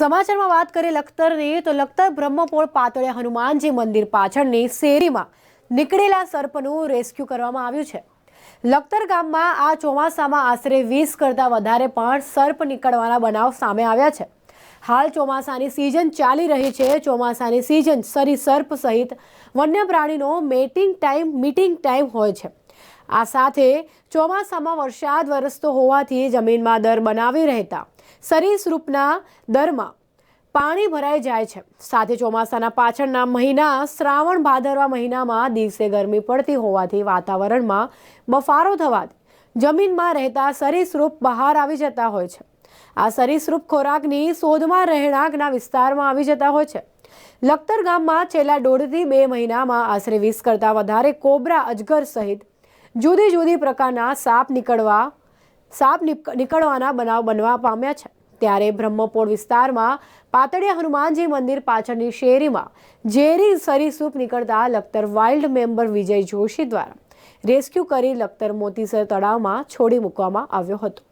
સમાચારમાં વાત કરીએ લખતરની, તો લખતર બ્રહ્મપોળ પાતળિયા હનુમાનજી મંદિર પાછળની શેરીમાં નીકળેલા સર્પનું રેસ્ક્યુ કરવામાં આવ્યું છે. લખતર ગામમાં આ ચોમાસામાં આશરે વીસ કરતાં વધારે પણ સર્પ નીકળવાના બનાવ સામે આવ્યા છે. હાલ ચોમાસાની સિઝન ચાલી રહી છે. ચોમાસાની સિઝન સરી સર્પ સહિત વન્ય પ્રાણીનો મેટિંગ ટાઈમ મીટિંગ ટાઈમ હોય છે. આ સાથે ચોમાસામાં વરસાદ વરસતો હોવાથી જમીનમાં દર બનાવી રહેતા સરીસૃપના દરમાં પાણી ભરાઈ જાય છે. સાથે ચોમાસાના પાછળના મહિના, શ્રાવણ ભાદરવા મહિનામાં દિવસે ગરમી પડતી હોવાથી વાતાવરણમાં બફારો થવાથી જમીનમાં રહેતા સરીસૃપ બહાર આવી જતા હોય છે. આ સરીસૃપ ખોરાકની શોધમાં રહેણાંકના વિસ્તારમાં આવી જતા હોય છે. લખતર ગામમાં છેલ્લા દોઢથી બે મહિનામાં આશરે વીસ કરતાં વધારે કોબરા અજગર સહિત જુદી જુદી પ્રકારના સાપ નીકળવા, સાપ નીકળવાના બનાવ બનવા પામ્યા છે. ત્યારે બ્રહ્મપોળ વિસ્તારમાં પાતળિયા હનુમાનજી મંદિર પાછળની શેરીમાં ઝેરી સરીસૂપ નીકળતા લખતર વાઇલ્ડ મેમ્બર વિજય જોશી દ્વારા રેસ્ક્યુ કરી લખતર મોતીસર તળાવમાં છોડી મૂકવામાં આવ્યો હતો.